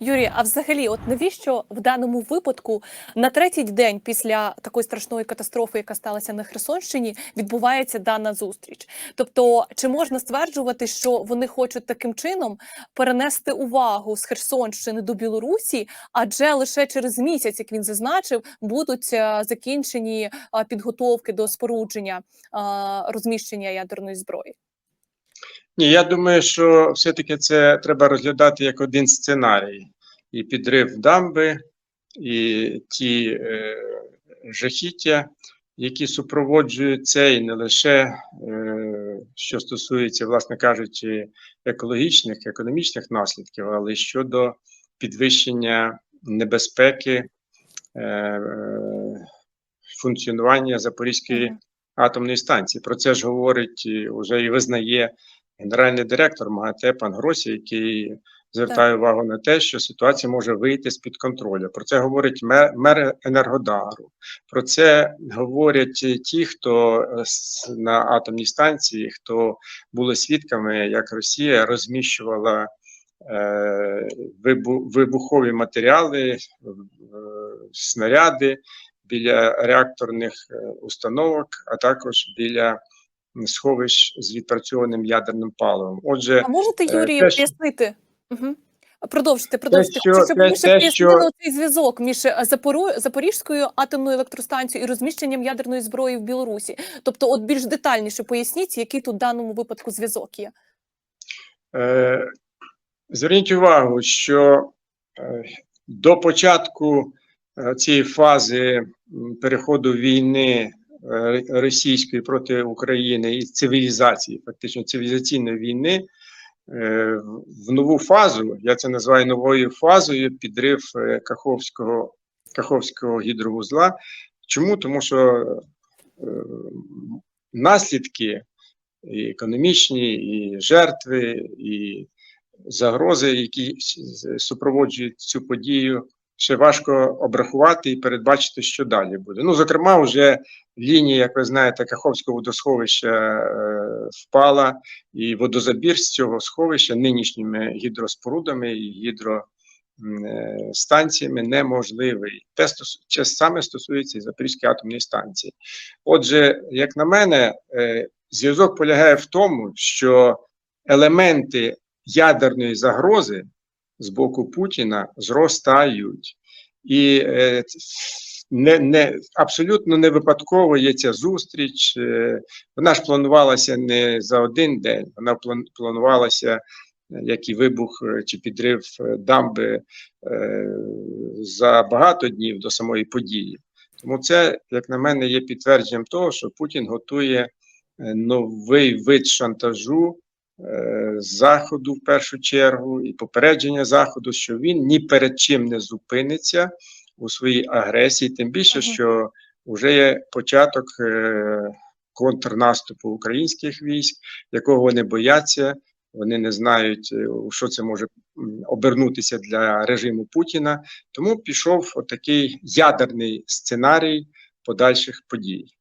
Юрій, а взагалі, от навіщо в даному випадку на третій день після такої страшної катастрофи, яка сталася на Херсонщині, відбувається дана зустріч? Тобто, чи можна стверджувати, що вони хочуть таким чином перенести увагу з Херсонщини до Білорусі, адже лише через місяць, як він зазначив, будуть е, закінчені е, підготовки до спорудження е, розміщення ядерної зброї? Ні, я думаю, що все-таки це треба розглядати як один сценарій. І підрив дамби, і ті е, жахіття, які супроводжують це, і не лише е, що стосується, власне кажучи, екологічних, економічних наслідків, але й щодо підвищення небезпеки е, е, функціонування Запорізької атомної станції. Про це ж говорить і вже і визнає генеральний директор МАГАТЕ пан Гросі, який звертає увагу на те, що ситуація може вийти з-під контролю. Про це говорить мер, мер Енергодару. Про це говорять ті, хто е, на атомній станції, хто були свідками, як Росія розміщувала е, вибухові матеріали, е, снаряди біля реакторних установок, а також біля сховищ з відпрацьованим ядерним паливом. Отже, А можете, е, Юрію, те, пояснити? Угу. Продовжити, продовжити. що- те- ще те, пояснили що- цей зв'язок між е, Запору... Запорізькою атомною електростанцією і розміщенням ядерної зброї в Білорусі. Тобто, от більш детальніше поясніть, який тут в даному випадку зв'язок є. Е, Зверніть увагу, що е, до початку цієї фази переходу війни російської проти України і цивілізації, фактично цивілізаційної війни, е, в- нову фазу, я це називаю новою фазою, підрив е, Каховського, Каховського гідровузла. Чому? Тому що е, наслідки і економічні, і жертви, і загрози, які супроводжують цю подію, ще важко обрахувати і передбачити, що далі буде. Ну, зокрема, вже лінія, як ви знаєте, Каховського водосховища е, впала, і водозабір з цього сховища нинішніми гідроспорудами і гідростанціями неможливий. Те це саме стосується і Запорізької атомної станції. Отже, як на мене, е, зв'язок полягає в тому, що елементи ядерної загрози з боку Путіна зростають. І е, не, не, абсолютно не випадково є ця зустріч. Е, вона ж планувалася не за один день, вона планувалася, як і вибух е, чи підрив дамби за багато днів до самої події. Тому це, як на мене, є підтвердженням того, що Путін готує новий вид шантажу заходу в першу чергу і попередження заходу, що він ні перед чим не зупиниться у своїй агресії, тим більше, що вже є початок е, контрнаступу українських військ, якого вони бояться. Вони не знають, е, що це може обернутися для режиму Путіна. Тому пішов отакий ядерний сценарій подальших подій.